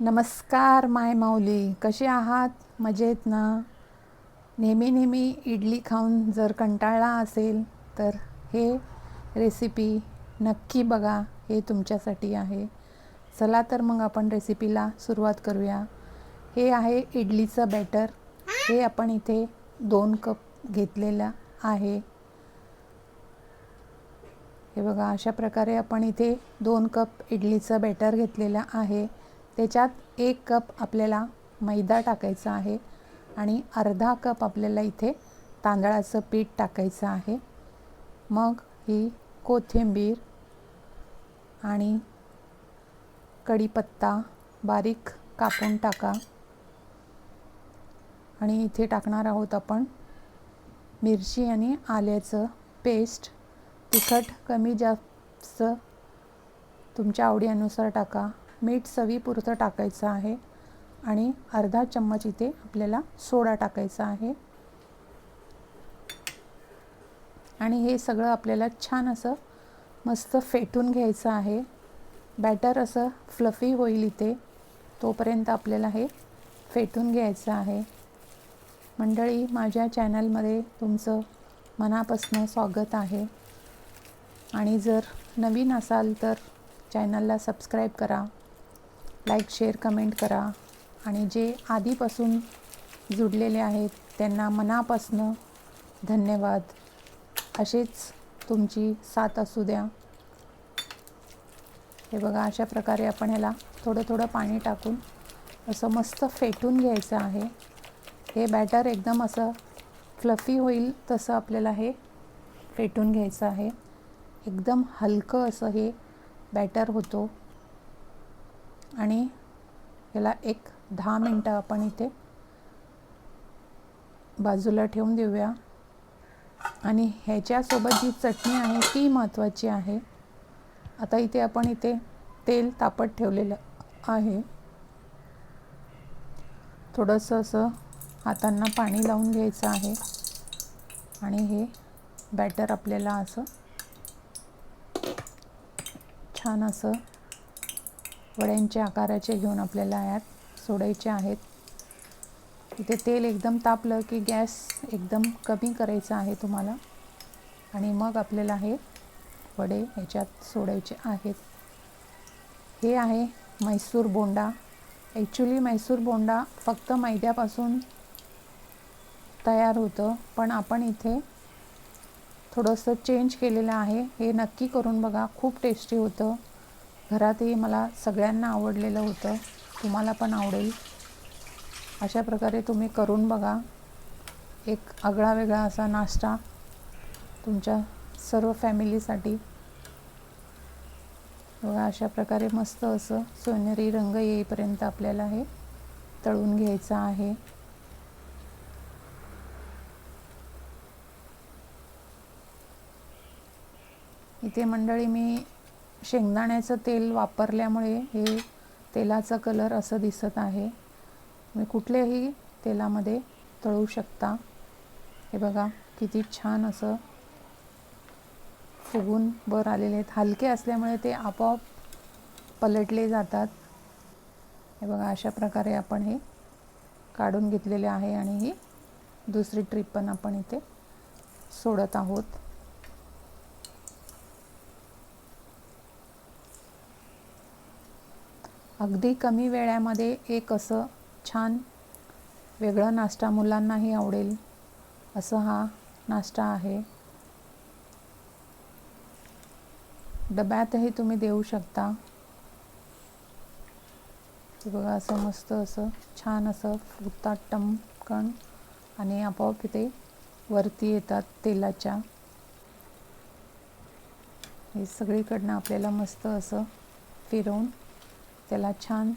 नमस्कार माय माऊली. कसे आहात? मजेत ना? नेहमी नेहमी इडली खाऊन जर कंटाळला असेल तर हे रेसिपी नक्की बघा. हे तुमच्यासाठी आहे. चला तर मग आपण रेसिपीला सुरुवात करूया. हे आहे इडलीचं बॅटर हे आपण इथे दोन कप घेतलेलं आहे. हे बघा अशा प्रकारे आपण इथे दोन कप इडलीचं बॅटर घेतलेलं आहे. त्याच्यात एक कप आपल्याला मैदा टाकायचा आहे आणि अर्धा कप आपल्याला इथे तांदळाचं पीठ टाकायचं आहे. मग ही कोथिंबीर आणि कढीपत्ता बारीक कापून टाका. आणि इथे टाकणार आहोत आपण मिरची आणि आल्याचं पेस्ट. तिखट कमी जास्त तुमच्या आवडीनुसार टाका. मीठ चवीपुरतं टाकायचं आहे आणि अर्धा चम्मच इथे आपल्याला सोडा टाकायचा आहे. आणि हे सगळं आपल्याला छान असं मस्त फेटून घ्यायचं आहे. बॅटर असं फ्लफी होईल इथे तोपर्यंत आपल्याला हे फेटून घ्यायचं आहे. मंडळी माझ्या चॅनलमध्ये तुमचं मनापासून स्वागत आहे. आणि जर नवीन असाल तर चॅनलला सबस्क्राईब करा. लाईक शेअर कमेंट करा. आणि जे आधीपासून जुडलेले आहेत त्यांना मनापासनं धन्यवाद. असेच तुमची साथ असू द्या. हे बघा अशा प्रकारे आपण ह्याला थोडं थोडं पाणी टाकून असं मस्त फेटून घ्यायचं आहे. हे बॅटर एकदम असं फ्लफी होईल तसं आपल्याला हे फेटून घ्यायचं आहे. एकदम हलकं असं हे बॅटर होतो. आणि याला एक दहा मिनटं आपण इथे बाजूला ठेवून देऊया. आणि ह्याच्यासोबत जी चटणी आहे ती महत्त्वाची आहे. आता इथे आपण इथे तेल तापत ठेवलेलं आहे. थोडंसं असं हातांना पाणी लावून घ्यायचं आहे. आणि हे बॅटर आपल्याला असं छान असं वड्यांच्या आकाराचे घेऊन आपल्याला यात सोडायचे आहेत. इथे तेल एकदम तापलं की गॅस एकदम कमी करायचा आहे तुम्हाला. आणि मग आपल्याला हे वडे याच्यात सोडायचे आहेत. हे आहे मैसूर बोंडा. ॲक्च्युली मैसूर बोंडा फक्त मैद्यापासून तयार होतं पण आपण इथे थोडंसं चेंज केलेलं आहे. हे नक्की करून बघा खूप टेस्टी होतं. घरातही मला सगळ्यांना आवडलेलं होतं. तुम्हाला पण आवडेल. अशा प्रकारे तुम्ही करून बघा. एक आगळा वेगळा असा नाश्ता तुमच्या सर्व फॅमिलीसाठी. बघा अशा प्रकारे मस्त असं सोनेरी रंग येईपर्यंत आपल्याला हे तळून घ्यायचं आहे. इथे मंडळी मी शेंगदाण्याचं तेल वापरल्यामुळे हे तेलाचा कलर असं दिसत आहे. तुम्ही कुठल्याही तेलामध्ये तळू शकता. हे बघा किती छान असं फुगून वर आलेले आहेत. हलके असल्यामुळे ते आपोआप पलटले जातात. हे बघा अशा प्रकारे आपण हे काढून घेतलेले आहे आणि ही दुसरी ट्रीप पण आपण इथे सोडत आहोत. अगदी कमी वेळामध्ये एक असं छान वेगळं नाश्ता मुलांनाही आवडेल असं हा नाश्ता आहे. डब्यातही तुम्ही देऊ शकता. बघा असं मस्त असं छान असं फुगतात टमकण आणि आपोआप इथे वरती येतात तेलाच्या. हे सगळीकडनं आपल्याला मस्त असं फिरवून त्याला छान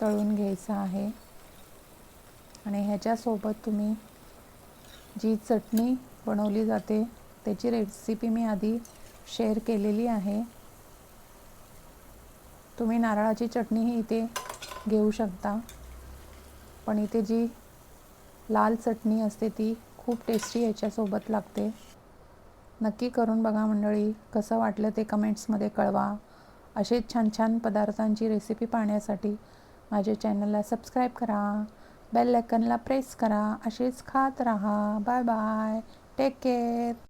तळून घ्यायचं आहे. आणि ह्याच्यासोबत तुम्ही जी चटणी बनवली जाते त्याची रेसिपी मी आधी शेअर केलेली आहे. तुम्ही नारळाची चटणीही इथे घेऊ शकता. पण इथे जी लाल चटणी असते ती खूप टेस्टी याच्यासोबत लागते. नक्की करून बघा मंडळी कसं वाटलं ते कमेंट्समध्ये कळवा. असे छान छान पदार्थांची रेसिपी पाहण्यासाठी माझ्या चॅनलला सबस्क्राईब करा. बेल आयकनला प्रेस करा. असेच खात राहा. Bye bye take care